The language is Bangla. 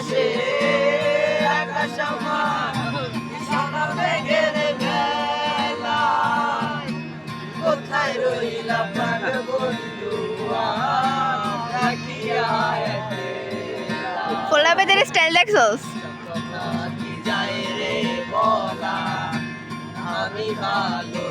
মাসে আকাশ আমার সাদা মেঘের বেলা কোথায় রইলা প্রাণ বন্ধু রাখিয়া একলা। স্টাইল দেখছোস? যায় রে বলা? আমি ভালো